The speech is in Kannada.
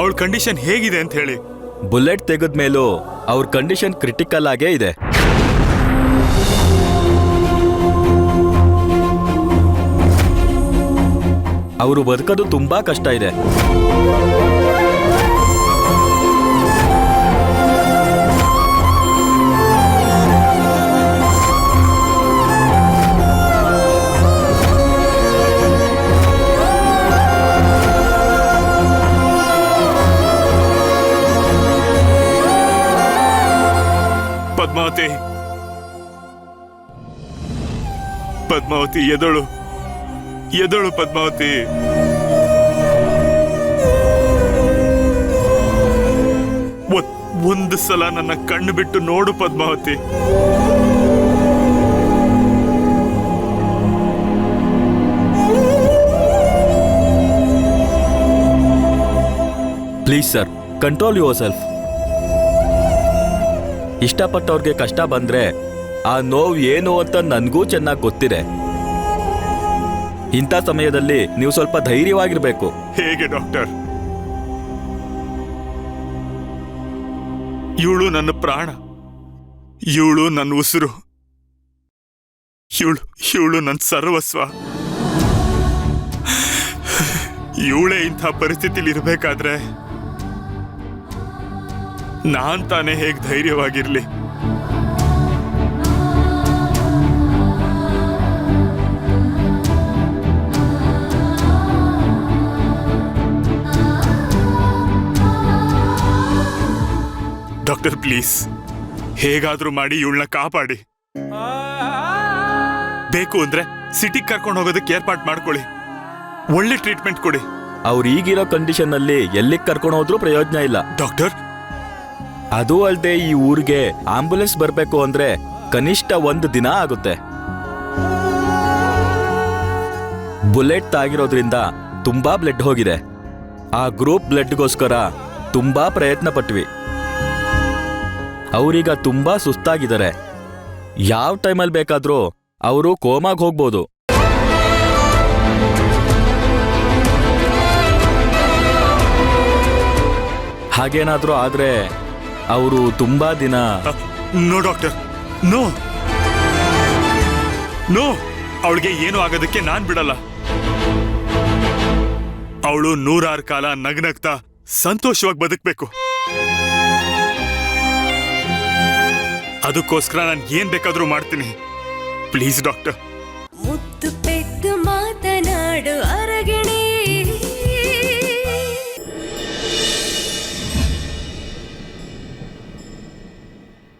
ಅವಳ ಕಂಡೀಷನ್ ಹೇಗಿದೆ ಅಂತ ಹೇಳಿ. ಬುಲೆಟ್ ತೆಗೆದ ಮೇಲೂ ಅವ್ರ ಕಂಡೀಷನ್ ಕ್ರಿಟಿಕಲ್ ಆಗೇ ಇದೆ. ಅವರು ಬದುಕೋದು ತುಂಬಾ ಕಷ್ಟ ಇದೆ. ಪದ್ಮಾವತಿ. ಪದ್ಮಾವತಿ, ಎದಳು. ಎದಳು ಪದ್ಮಾವತಿ. ಒಂದು ಸಲ ನನ್ನ ಕಣ್ಣು ಬಿಟ್ಟು ನೋಡು Padmavathi. Please sir control yourself ಇಷ್ಟಪಟ್ಟವ್ರಿಗೆ ಕಷ್ಟ ಬಂದ್ರೆ ಆ ನೋವು ಏನು ಅಂತ ನನಗೂ ಚೆನ್ನಾಗಿ ಗೊತ್ತಿದೆ. ಇಂಥ ಸಮಯದಲ್ಲಿ ನೀವು ಸ್ವಲ್ಪ ಧೈರ್ಯವಾಗಿರ್ಬೇಕು. ಹೇಗೆ, ಡಾಕ್ಟರ್? ಇವಳು ನನ್ನ ಪ್ರಾಣ. ಇವಳು ನನ್ನ ಉಸಿರು. ಇವಳು ಇವಳು ನನ್ನ ಸರ್ವಸ್ವ. ಇವಳೇ ಇಂಥ ಪರಿಸ್ಥಿತಿಲಿ ಇರ್ಬೇಕಾದ್ರೆ ನಾನ್ ತಾನೇ ಹೇಗ್ ಧೈರ್ಯವಾಗಿರ್ಲಿ? ಡಾಕ್ಟರ್ ಪ್ಲೀಸ್ ಹೇಗಾದ್ರೂ ಮಾಡಿ ಇವಳನ್ನ ಕಾಪಾಡಿ. ಬೇಕು ಅಂದ್ರೆ ಸಿಟಿಗೆ ಕರ್ಕೊಂಡು ಹೋಗೋದಕ್ಕೆ ಏರ್ಪಾಟ್ ಮಾಡ್ಕೊಳ್ಳಿ. ಒಳ್ಳೆ ಟ್ರೀಟ್ಮೆಂಟ್ ಕೊಡಿ. ಅವ್ರು ಈಗಿರೋ ಕಂಡೀಷನ್ ಅಲ್ಲಿ ಎಲ್ಲಿಗೆ ಕರ್ಕೊಂಡು ಹೋದ್ರೂ ಪ್ರಯೋಜನ ಇಲ್ಲ. ಡಾಕ್ಟರ್ ಅದು ಅಲ್ಲದೆ ಈ ಊರಿಗೆ ಆಂಬುಲೆನ್ಸ್ ಬರಬೇಕು ಅಂದ್ರೆ ಕನಿಷ್ಠ ಒಂದು ದಿನ ಆಗುತ್ತೆ. ಬುಲೆಟ್ ತಾಗಿರೋದ್ರಿಂದ ತುಂಬಾ ಬ್ಲಡ್ ಹೋಗಿದೆ. ಆ ಗ್ರೂಪ್ ಬ್ಲಡ್ಗೋಸ್ಕರ ತುಂಬಾ ಪ್ರಯತ್ನ ಪಟ್ವಿ. ಅವರೀಗ ತುಂಬಾ ಸುಸ್ತಾಗಿದ್ದಾರೆ. ಯಾವ ಟೈಮಲ್ಲಿ ಬೇಕಾದರೂ ಅವರು ಕೋಮಾಗ್ ಹೋಗ್ಬೋದು. ಹಾಗೇನಾದರೂ ಆದ್ರೆ ಅವರು ತುಂಬಾ ದಿನ ನೋ ಡಾಕ್ಟರ್ ನೋ. ನೋ ಅವಳಿಗೆ ಏನು ಆಗೋದಕ್ಕೆ ನಾನ್ ಬಿಡಲ್ಲ. ಅವಳು ನೂರಾರು ಕಾಲ ನಗ್ನಗ್ತಾ ಸಂತೋಷವಾಗಿ ಬದುಕಬೇಕು. ಅದಕ್ಕೋಸ್ಕರ ನಾನು ಏನ್ ಬೇಕಾದ್ರೂ ಮಾಡ್ತೀನಿ. Please doctor. ಮುತ್ತು ಪೆದ್ದು ಮಾತನಾಡು